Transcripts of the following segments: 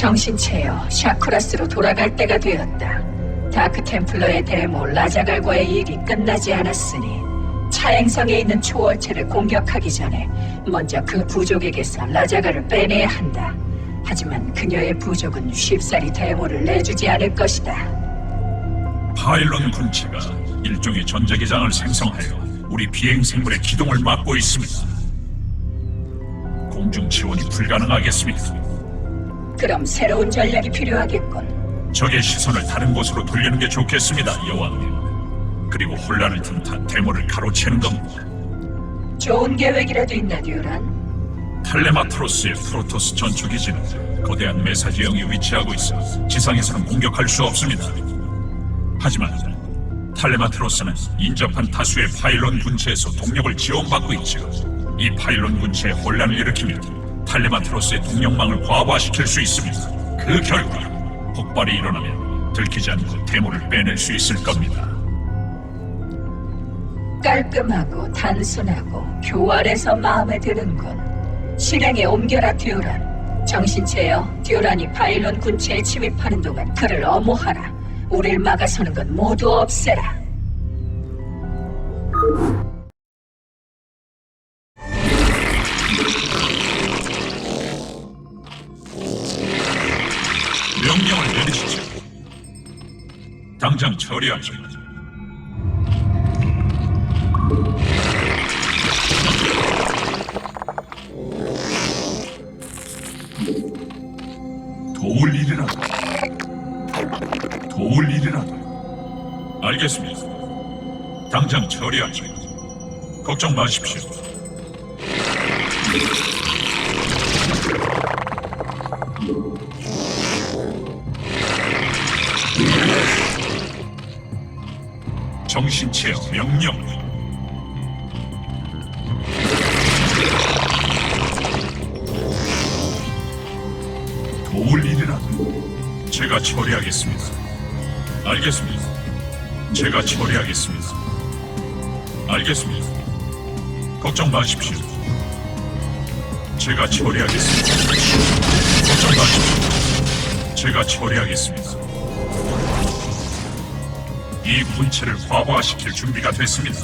정신체여 샤쿠라스로 돌아갈 때가 되었다. 다크 템플러의 대모 라자갈과의 일이 끝나지 않았으니 차행성에 있는 초월체를 공격하기 전에 먼저 그 부족에게서 라자갈을 빼내야 한다. 하지만 그녀의 부족은 쉽사리 대모를 내주지 않을 것이다. 파일론 군체가 일종의 전자기장을 생성하여 우리 비행 생물의 기동을 막고 있습니다. 공중 지원이 불가능하겠습니다. 그럼 새로운 전략이 필요하겠군. 적의 시선을 다른 곳으로 돌리는 게 좋겠습니다, 여왕님. 그리고 혼란을 틈타 데모를 가로채는 겁니다. 좋은 계획이라도 있나 듀란? 탈레마트로스의 프로토스 전투기지는 거대한 메사지형이 위치하고 있어 지상에서는 공격할 수 없습니다. 하지만 탈레마트로스는 인접한 다수의 파일론 군체에서 동력을 지원받고 있죠. 이 파일론 군체에 혼란을 일으키면 탈레마트로스의 동력망을 과부하시킬 수 있습니다. 그 결과 폭발이 일어나면 들키지 않고 데모를 빼낼 수 있을 겁니다. 깔끔하고 단순하고 교활해서 마음에 드는군. 실행에 옮겨라 듀란. 정신체여 듀란이 파일론 군체에 침입하는 동안 그를 엄호하라. 우릴 막아서는 건 모두 없애라. 명령을 내리시죠. 당장 처리하죠. 도울 일이라도 도울 일이라도 알겠습니다. 당장 처리하죠. 걱정 마십시오. 정신체어 명령. 도울 일이라도 제가 처리하겠습니다. 알겠습니다. 제가 처리하겠습니다. 알겠습니다. 걱정 마십시오. 제가 처리하겠습니다. 걱정 마십시오. 제가 처리하겠습니다. 이 군체를 과부하시킬 준비가 됐습니다.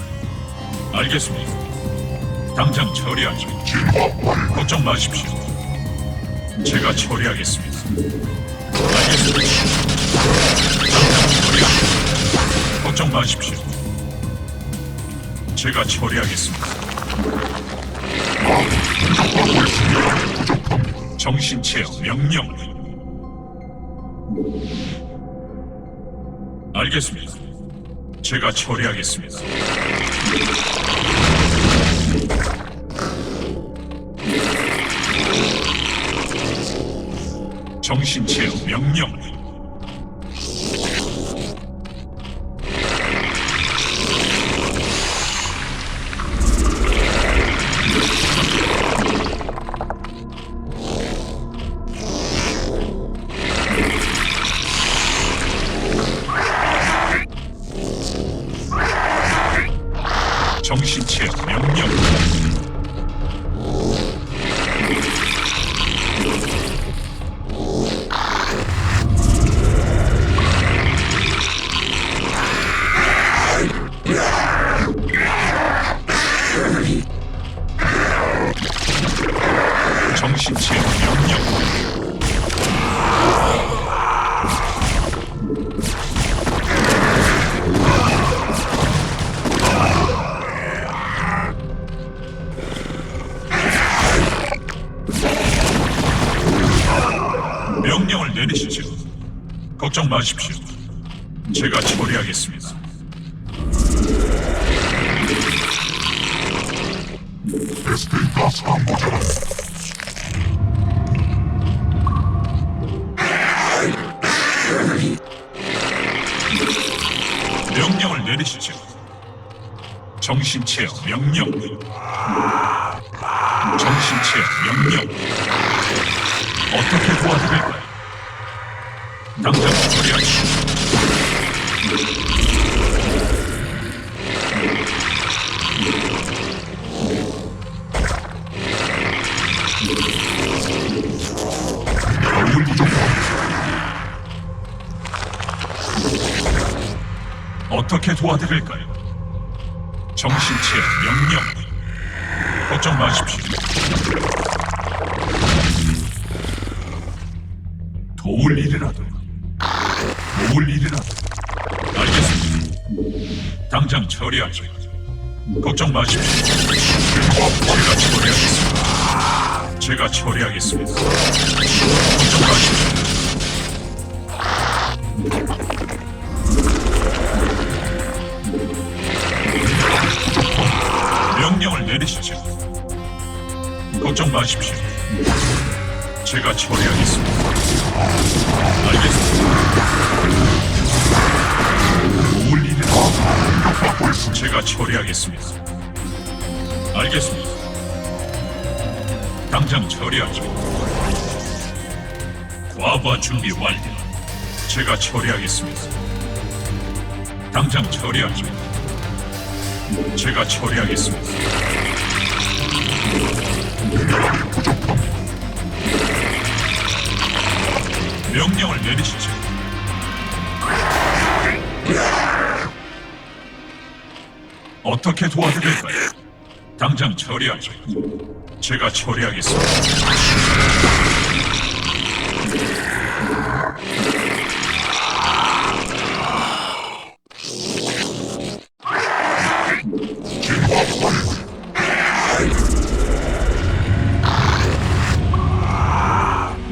알겠습니다. 당장 처리하죠. 걱정 마십시오. 제가 처리하겠습니다. 알겠습니다. 당장 처리하죠. 걱정 마십시오. 제가 처리하겠습니다. 정신체어 명령. 알겠습니다. 제가 처리하겠습니다. 정신체어 명령. 걱정 마십시오. 제가 처리하겠습니다. 명령을 내리시죠. 정신체어 명령. 정신체어 명령. 어떻게 도와드릴까요? 당장 처리하지. 어떻게 도와드릴까요? 정신체 명령. 걱정 마십시오. 도울 일이라도. 당장 처리하죠. 걱정 마십시오. 제가 처리하겠습니다. 걱정 마십시오. 명령을 내리시죠. 걱정 마십시오. 제가 처리하겠습니다. 과부하 준비 완료. 제가 처리하겠습니다. 당장 처리하죠. 제가 처리하겠습니다. 명령을 내리시죠. 어떻게 도와드릴까요? 당장 처리하죠. 제가 처리하겠습니다.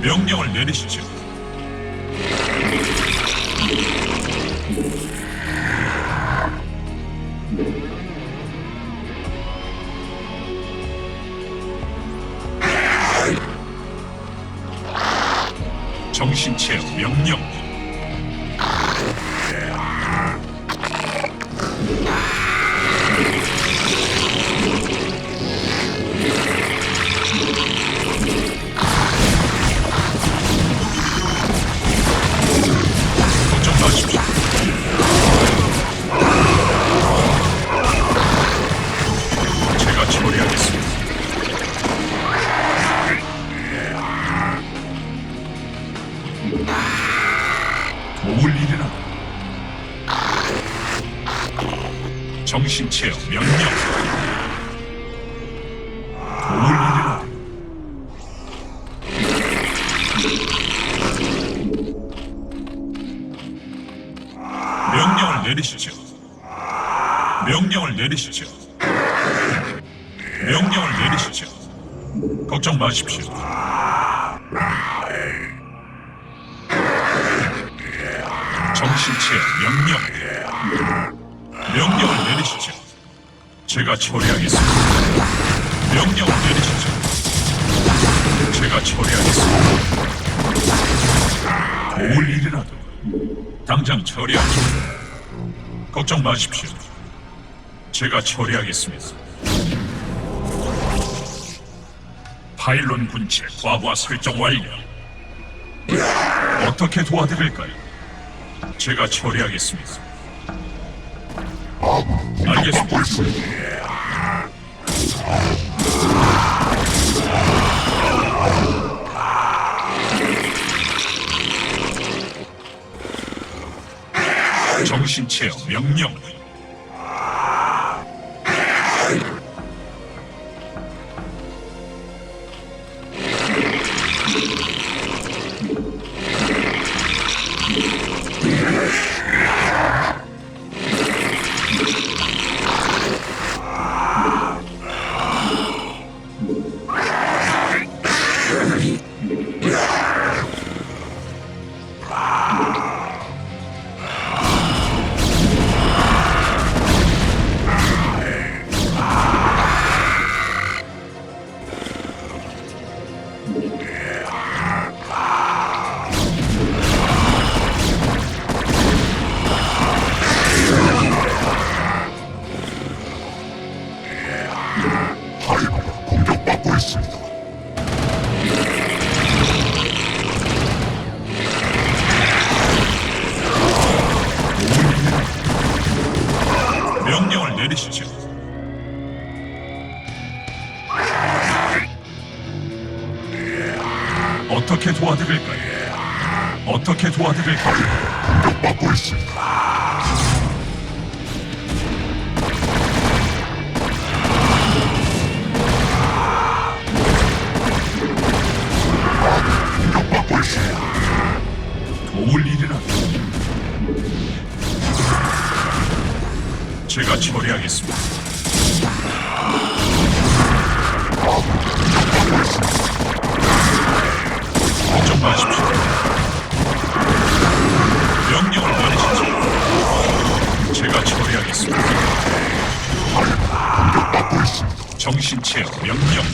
명령을 내리시죠. 정신체 명령. 내리시죠. 명령을 내리시죠. 명령을 내리시죠. 걱정 마십시오. 정신체 명령. 명령을 내리시죠. 제가 처리하겠습니다. 명령을 내리시죠. 제가 처리하겠습니다. 도울 일이라도 당장 처리하죠. 걱정 마십시오. 제가 처리하겠습니다. 파일론 군체 과부하 설정 완료. 어떻게 도와드릴까요? 제가 처리하겠습니다. 알겠습니다. 체어 명령. 도 정신체험 명령.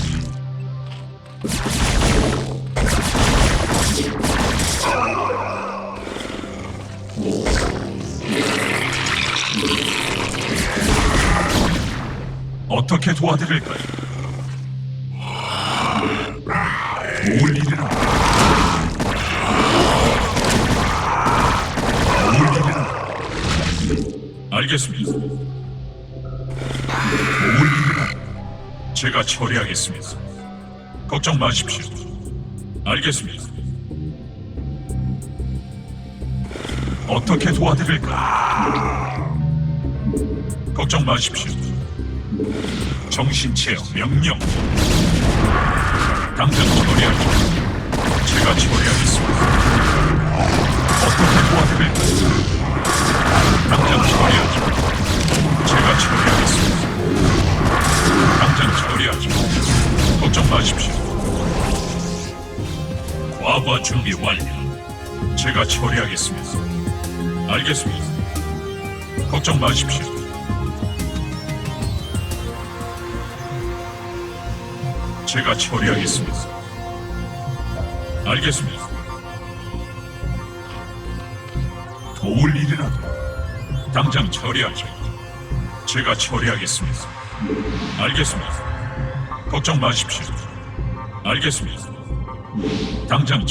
어떻게 도와드릴까요? 뭘 일이라? 뭘 일이라? 알겠습니다. 제가 처리하겠습니다. 걱정 마십시오. 알겠습니다. 어떻게 도와드릴까? 걱정 마십시오. 정신 체험 명령. 당장 처리하죠. 제가 처리하겠습니다. 어떻게 도와드릴까요? 당장 과거 준비 완료. 제가 처리하겠습니다. 알겠습니다. 걱정 마십시오. 제가 처리하겠습니다. 알겠습니다. 도울 일이라도 당장 처리하죠. 제가 처리하겠습니다. 알겠습니다. 걱정 마십시오. 알겠습니다. 당장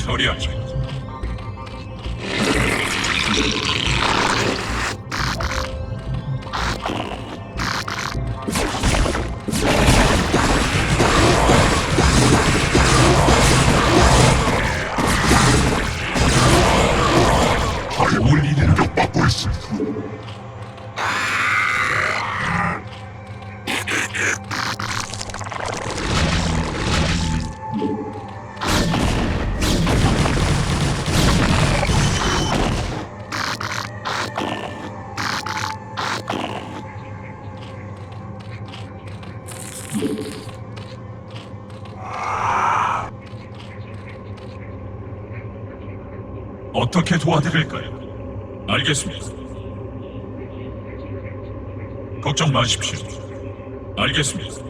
일이라도 받고 있습니 어떻게 도와드릴까요? 알겠습니다. 걱정 마십시오. 알겠습니다.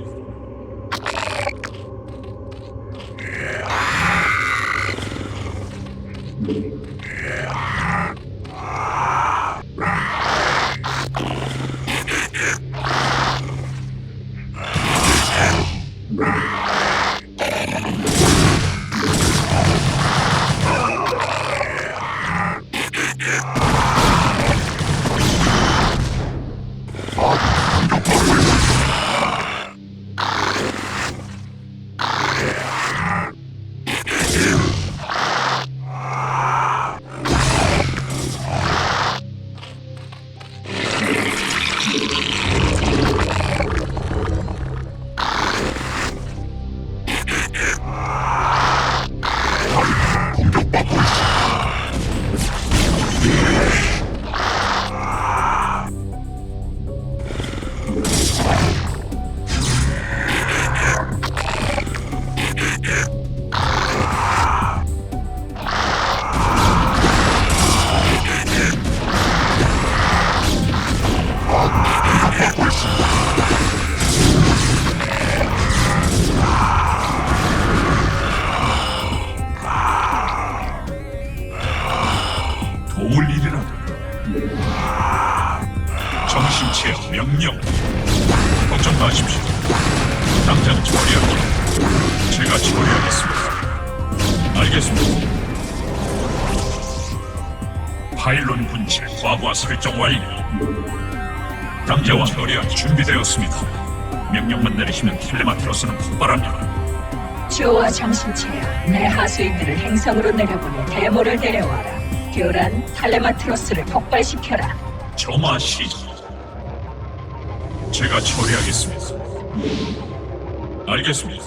명령 걱정 마십시오 당장 처리하죠 제가 처리하겠습니다 알겠습니다 파일론 군체 과부하 설정 완료 당장 처리할 준비되었습니다 명령만 내리시면 텔레마트로스는 폭발합니다 좋아 정신체야. 내 하수인들을 행성으로 내려보내 데모를 데려와라. 교란 탈레마트로스를 폭발시켜라. 점화 시작. 제가 처리하겠습니다. 알겠습니다.